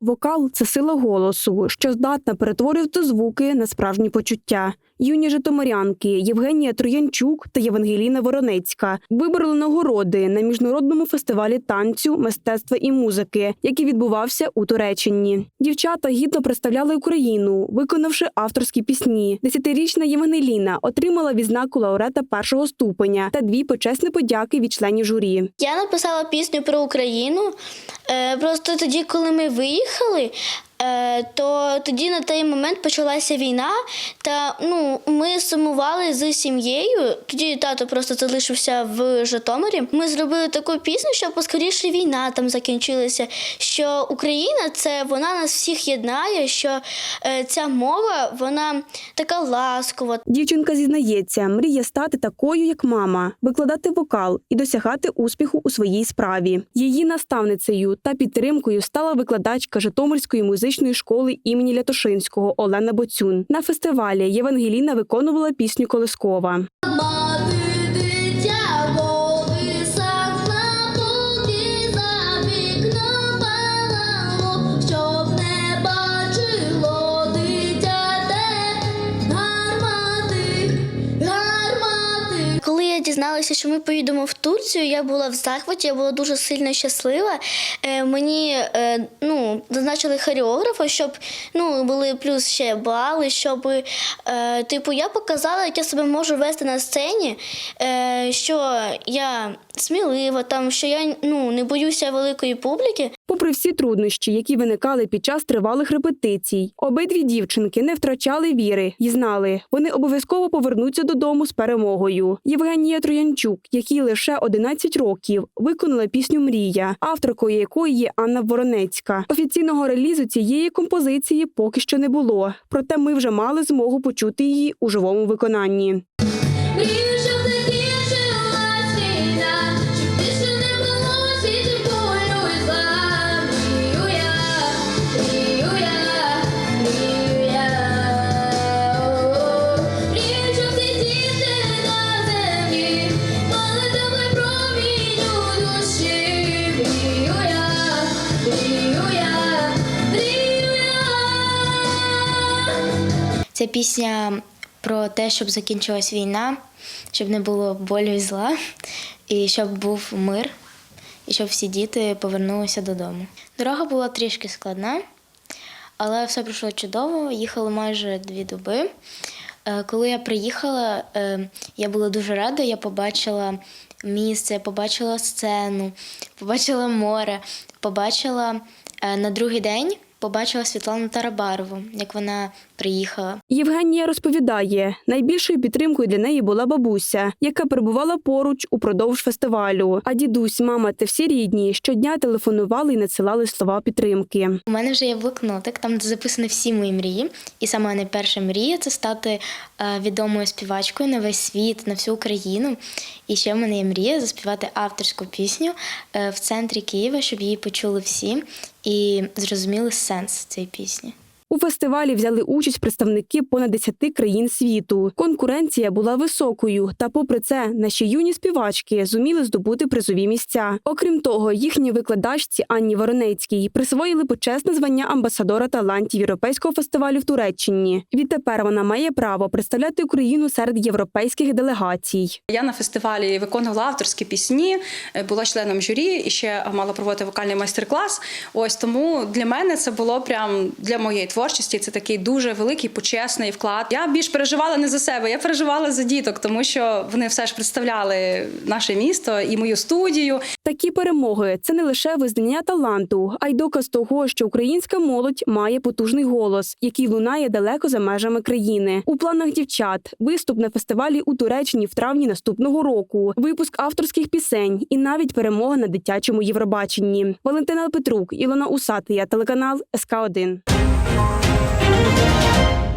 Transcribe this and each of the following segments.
Вокал це сила голосу, що здатна перетворювати звуки на справжні почуття. Юні житомирянки Євгенія Троянчук та Євангеліна Воронецька вибороли нагороди на міжнародному фестивалі танцю, мистецтва і музики, який відбувався у Туреччині. Дівчата гідно представляли Україну, виконавши авторські пісні. Десятирічна Євангеліна отримала відзнаку лауреата першого ступеня та дві почесні подяки від членів журі. Я написала пісню про Україну. Е, Просто тоді, коли ми виїхали, то тоді на той момент почалася війна, та ну ми сумували з сім'єю. Тоді тато просто залишився в Житомирі. Ми зробили таку пісню, щоб поскоріше війна там закінчилася. Що Україна це вона нас всіх єднає. Що е, ця мова вона така ласкова, Дівчинка зізнається, мріє стати такою, як мама, викладати вокал і досягати успіху у своїй справі. Її наставницею та підтримкою стала викладачка Житомирської музичної школи імені Лятошинського Олена Боцюн. На фестивалі Євангеліна виконувала пісню Колискова. Дізналася, що ми поїдемо в Турцію, я була в захваті, я була дуже сильно щаслива. Е, мені е, ну, зазначили хореографа, щоб ну, були плюс ще бали, щоб е, типу, я показала, як я себе можу вести на сцені, що я смілива, там, що я ну, не боюся великої публіки. Попри всі труднощі, які виникали під час тривалих репетицій, обидві дівчинки не втрачали віри і знали, вони обов'язково повернуться додому з перемогою. Євгенія Троянчук, якій лише 11 років, виконала пісню Мрія, авторкою якої є Анна Воронецька. Офіційного релізу цієї композиції поки що не було, проте ми вже мали змогу почути її у живому виконанні. Мрію, Ця пісня про те, щоб закінчилась війна, щоб не було болю і зла, і щоб був мир, і щоб всі діти повернулися додому. Дорога була трішки складна, але все пройшло чудово. Їхали майже дві доби. Е, Коли я приїхала, е, я була дуже рада. Я побачила місце, побачила сцену, побачила море, побачила е, на другий день. Побачила Світлану Тарабарову, як вона приїхала. Євгенія розповідає, найбільшою підтримкою для неї була бабуся, яка перебувала поруч упродовж фестивалю. А дідусь, мама та всі рідні щодня телефонували і надсилали слова підтримки. У мене вже є блокнотик, там записані всі мої мрії. І саме найперша мрія це стати е, відомою співачкою на весь світ, на всю Україну. І ще в мене є мрія заспівати авторську пісню е, в центрі Києва, щоб її почули всі і зрозуміли сенс цієї пісні. У фестивалі взяли участь представники понад 10 країн світу. Конкуренція була високою, та попри це наші юні співачки зуміли здобути призові місця. Окрім того, їхній викладачці Анні Воронецькій присвоїли почесне звання амбасадора талантів Європейського фестивалю в Туреччині. Відтепер вона має право представляти Україну серед європейських делегацій. Я на фестивалі виконувала авторські пісні, е, була членом журі і ще мала проводити вокальний майстер-клас. Ось тому для мене це було прям для моєї творчості. Це такий дуже великий почесний вклад. Я більш переживала не за себе, я переживала за діток, тому що вони все ж представляли наше місто і мою студію. Такі перемоги це не лише визнання таланту, а й доказ того, що українська молодь має потужний голос, який лунає далеко за межами країни. У планах дівчат виступ на фестивалі у Туреччині в травні наступного року, випуск авторських пісень і навіть перемога на дитячому Євробаченні. Валентина Петрук, Ілона Усатия, телеканал СК 1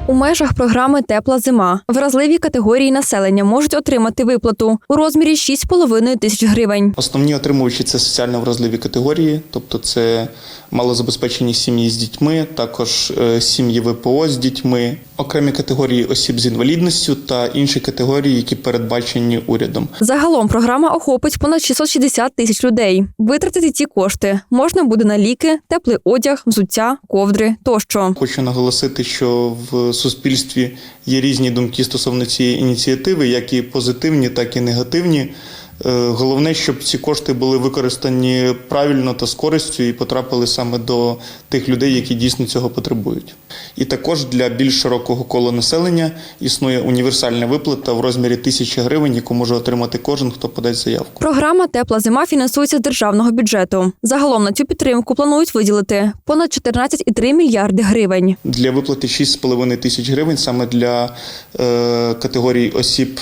У межах програми Тепла зима вразливі категорії населення можуть отримати виплату у розмірі 6,5 тисяч гривень. Основні отримувачі це соціально вразливі категорії, тобто це малозабезпечені сім'ї з дітьми, також е, сім'ї ВПО з дітьми, окремі категорії осіб з інвалідністю та інші категорії, які передбачені урядом. Загалом програма охопить понад 660 тисяч людей. Витратити ці кошти можна буде на ліки, теплий одяг, взуття, ковдри тощо. Хочу наголосити, що в суспільстві є різні думки стосовно цієї ініціативи, як і позитивні, так і негативні. Е, Головне, щоб ці кошти були використані правильно та з користю і потрапили саме до тих людей, які дійсно цього потребують. І також для більш широкого кола населення існує універсальна виплата в розмірі тисячі гривень, яку може отримати кожен, хто подасть заявку. Програма Тепла зима фінансується з державного бюджету. Загалом на цю підтримку планують виділити понад 14,3 мільярди гривень. Для виплати 6,5 тисяч гривень саме для е, категорій осіб,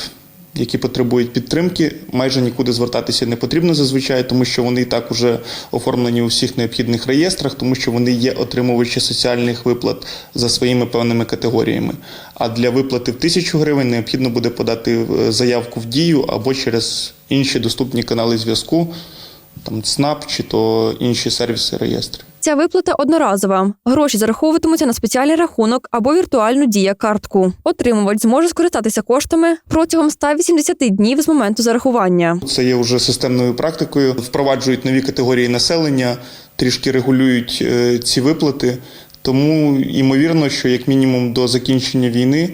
які потребують підтримки, майже нікуди звертатися не потрібно зазвичай, тому що вони і так уже оформлені у всіх необхідних реєстрах, тому що вони є отримувачі соціальних виплат за своїми певними категоріями. А для виплати в тисячу гривень необхідно буде подати е, заявку в дію або через інші доступні канали зв'язку, там ЦНАП чи то інші сервіси реєстри. Ця виплата одноразова. Гроші зараховуватимуться на спеціальний рахунок або віртуальну дія картку. Отримувач зможе скористатися коштами протягом 180 днів з моменту зарахування. Це є вже системною практикою. Впроваджують нові категорії населення, трішки регулюють е, ці виплати. Тому ймовірно, що як мінімум до закінчення війни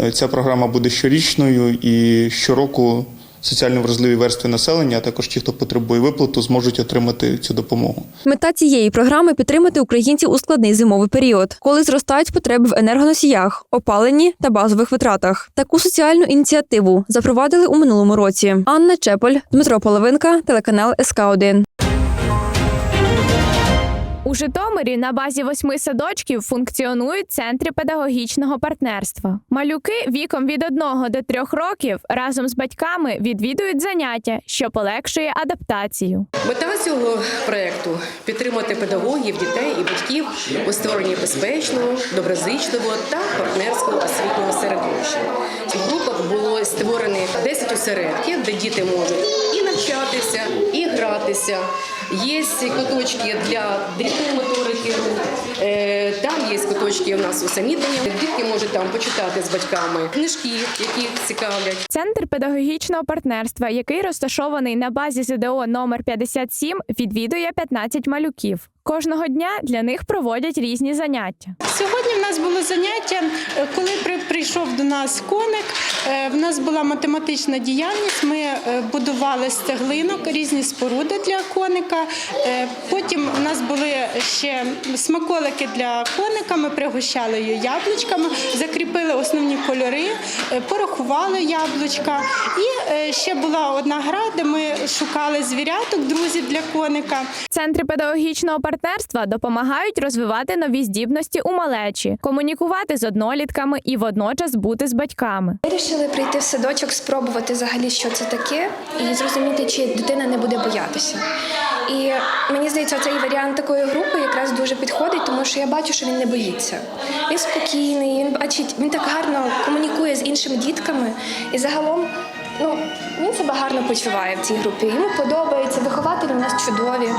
е, ця програма буде щорічною і щороку соціально вразливі верстви населення, а також ті, хто потребує виплату, зможуть отримати цю допомогу. Мета цієї програми підтримати українців у складний зимовий період, коли зростають потреби в енергоносіях, опаленні та базових витратах. Таку соціальну ініціативу запровадили у минулому році. Анна Чеполь, Дмитро Половинка, телеканал СК 1 У Житомирі на базі восьми садочків функціонують центри педагогічного партнерства. Малюки віком від 1 до 3 років разом з батьками відвідують заняття, що полегшує адаптацію. Мета цього проекту підтримати педагогів, дітей і батьків у створенні безпечного, доброзичливого та партнерського освітнього середовища. В групах було створено 10 осередків, де діти можуть і навчатися, і гратися. Є куточки для дрібної рук, е, там є куточки у нас усамітнення. Дітки можуть там почитати з батьками книжки, які їх цікавлять. Центр педагогічного партнерства, який розташований на базі ЗДО номер 57, відвідує 15 малюків. Кожного дня для них проводять різні заняття. Сьогодні в нас було заняття, е, коли при- прийшов до нас коник. е, В нас була математична діяльність. Ми будували з цеглинок різні споруди для коника. Потім у нас були ще смаколики для коника. Ми пригощали її яблучками, закріпили основні кольори, е, порахували яблучка. І е, ще була одна гра, де ми шукали звіряток, друзів для коника. Центри педагогічного партнерства допомагають розвивати нові здібності у малечі, комунікувати з однолітками і водночас бути з батьками. Вирішили прийти в садочок, спробувати взагалі, що це таке, і зрозуміти, чи дитина не буде боятися. І мені здається, цей варіант такої групи якраз дуже підходить, тому що я бачу, що він не боїться. Він спокійний, він бачить, він так гарно комунікує з іншими дітками. І загалом, ну він себе гарно почуває в цій групі. Йому подобається, вихователі у нас чудові.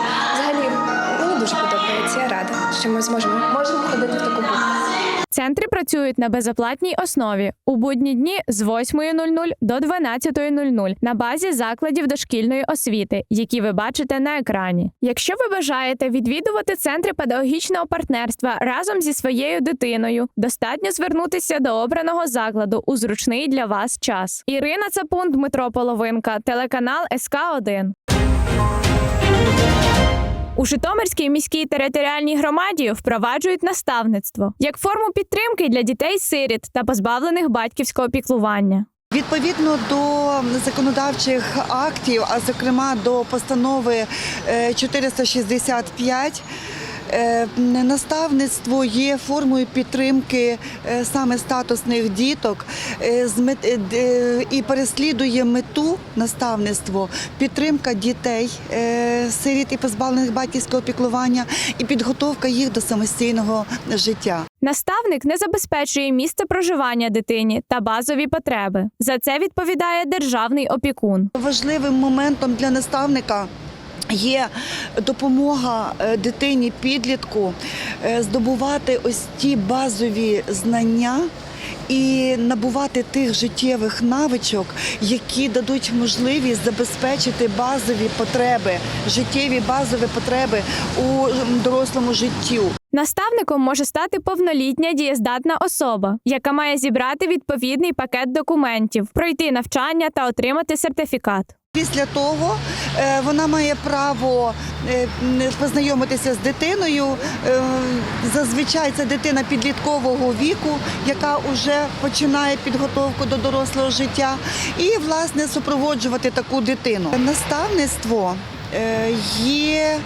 Дуже подобається. Я рада, що ми зможемо можемо ходити в таку групу. Центри працюють на безоплатній основі у будні дні з 8.00 до 12.00 на базі закладів дошкільної освіти, які ви бачите на екрані. Якщо ви бажаєте відвідувати центри педагогічного партнерства разом зі своєю дитиною, достатньо звернутися до обраного закладу у зручний для вас час. Ірина Цапун, Дмитро Половинка, телеканал СК 1 у Житомирській міській територіальній громаді впроваджують наставництво як форму підтримки для дітей-сиріт та позбавлених батьківського піклування. Відповідно до законодавчих актів, а зокрема до постанови е, 465, е, наставництво є формою підтримки е, саме статусних діток е, е, і переслідує мету наставництво підтримка дітей, е, сиріт і позбавлених батьківського піклування і підготовка їх до самостійного життя. Наставник не забезпечує місце проживання дитині та базові потреби. За це відповідає державний опікун. Важливим моментом для наставника є допомога е, дитині підлітку е, здобувати ось ті базові знання. І набувати тих життєвих навичок, які дадуть можливість забезпечити базові потреби, життєві базові потреби у дорослому життю. Наставником може стати повнолітня дієздатна особа, яка має зібрати відповідний пакет документів, пройти навчання та отримати сертифікат. Після того е, вона має право е, познайомитися з дитиною. Е, Зазвичай це дитина підліткового віку, яка вже починає підготовку до дорослого життя, і власне супроводжувати таку дитину. Наставництво є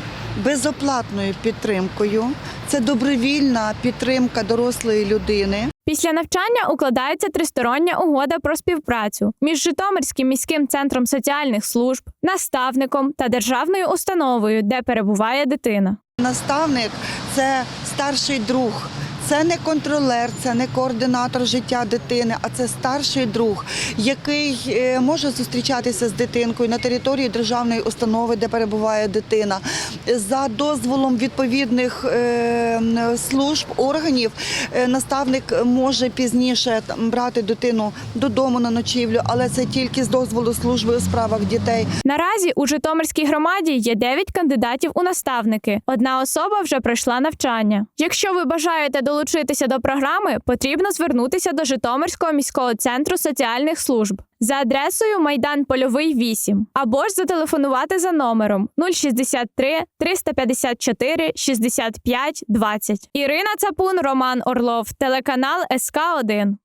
безоплатною підтримкою. Це добровільна підтримка дорослої людини. Після навчання укладається тристороння угода про співпрацю між Житомирським міським центром соціальних служб, наставником та державною установою, де перебуває дитина. Наставник це старший друг. Це не контролер, це не координатор життя дитини, а це старший друг, який е, може зустрічатися з дитинкою на території державної установи, де перебуває дитина, за дозволом відповідних е, служб, органів. е, Наставник може пізніше брати дитину додому на ночівлю, але це тільки з дозволу служби у справах дітей. Наразі у Житомирській громаді є 9 кандидатів у наставники. Одна особа вже пройшла навчання. Якщо ви бажаєте долучитися до програми, потрібно звернутися до Житомирського міського центру соціальних служб за адресою Майдан Польовий 8 або ж зателефонувати за номером 063 354 65 20. Ірина Цапун, Роман Орлов, телеканал СК 1